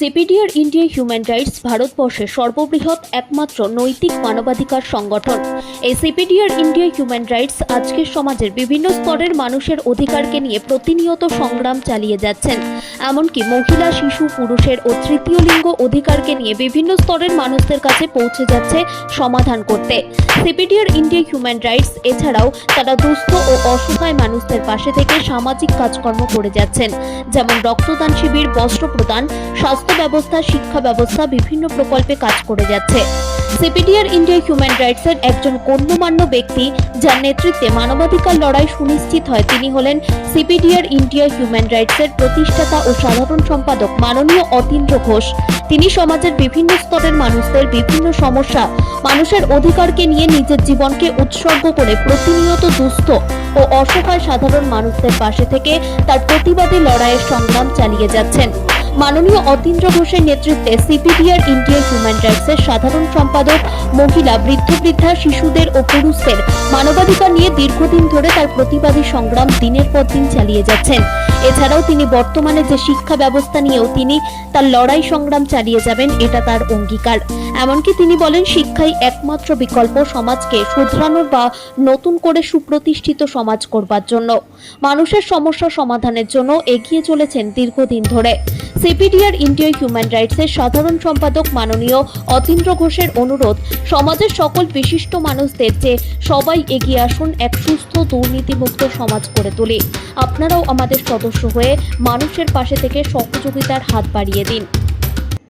CPDR India human rights ভারতবর্ষের সর্ববৃহৎ একমাত্র নৈতিক মানবাধিকার সংগঠন। এই সিপিডিআর ইন্ডিয়া হিউম্যান রাইটস আজকের সমাজের বিভিন্ন স্তরের মানুষের অধিকারকে নিয়ে প্রতিনিয়ত সংগ্রাম চালিয়ে যাচ্ছেন। এমনকি মহিলা, শিশু, পুরুষের ও তৃতীয় লিঙ্গ অধিকারকে নিয়ে বিভিন্ন স্তরের মানুষদের কাছে পৌঁছে যাচ্ছে সমাধান করতে। সিপিডিআর ইন্ডিয়া হিউম্যান রাইটস এছাড়াও তারা দুস্থ ও অসহায় মানুষদের পাশে থেকে সামাজিক কাজকর্ম করে যাচ্ছেন, যেমন রক্তদান শিবির, বস্ত্র প্রদান, স্বাস্থ্য ব্যবস্থা, শিক্ষা ব্যবস্থা, বিভিন্ন প্রকল্পে কাজ করে যাচ্ছে। সিপিডিআর ইন্ডিয়া হিউম্যান রাইটসের একজন গণ্যমান্য ব্যক্তি, যার নেতৃত্বে মানবাধিকার লড়াই সুনিশ্চিত হয়, তিনি হলেন সিপিডিআর ইন্ডিয়া হিউম্যান রাইটসের প্রতিষ্ঠাতা ও সাধারণ সম্পাদক মাননীয় অতীন্দ্র ঘোষ। তিনি সমাজের বিভিন্ন স্তরের মানুষদের বিভিন্ন সমস্যা, মানুষের অধিকারকে নিয়ে নিজের জীবনকে উৎসর্গ করে প্রতিনিয়ত দুস্থ ও অসহায় সাধারণ মানুষদের পাশে থেকে তার প্রতিবাদী লড়াইয়ের সংগ্রাম চালিয়ে যাচ্ছেন। মাননীয় অতীন্দ্র ঘোষের নেতৃত্বে সিপিডিআর ইন্ডিয়া হিউম্যান রাইটসের সাধারণ সম্পাদক মহিলা বৃদ্ধ বৃদ্ধা শিশুদের ও পুরুষদের মানবাধিকার নিয়ে দীর্ঘদিন ধরে তার প্রতিবাদী সংগ্রাম দিনের পর দিন চালিয়ে যাচ্ছেন। এছাড়াও তিনি বর্তমানে যে শিক্ষা ব্যবস্থা নিয়েও তিনি তার লড়াই সংগ্রাম চালিয়ে যাবেন, এটা তার অঙ্গীকার। এমনকি তিনি বলেন, শিক্ষাই একমাত্র বিকল্প সমাজকে শুধরানোর বা নতুন করে সুপ্রতিষ্ঠিত সমাজ করবার জন্য। মানুষের সমস্যা সমাধানের জন্য এগিয়ে চলেছেন দীর্ঘদিন ধরে। সিপিডিআর ইন্ডিয়া হিউম্যান রাইটসের সাধারণ সম্পাদক মাননীয় অতীন্দ্র ঘোষের অনুরোধ, সমাজের সকল বিশিষ্ট মানুষদের যে সবাই এগিয়ে আসুন, এক সুস্থ, দুর্নীতিমুক্ত সমাজ করে তোলে। আপনারাও আমাদের সদস্য হয়ে মানুষের পাশে থেকে সহযোগিতার হাত বাড়িয়ে দিন।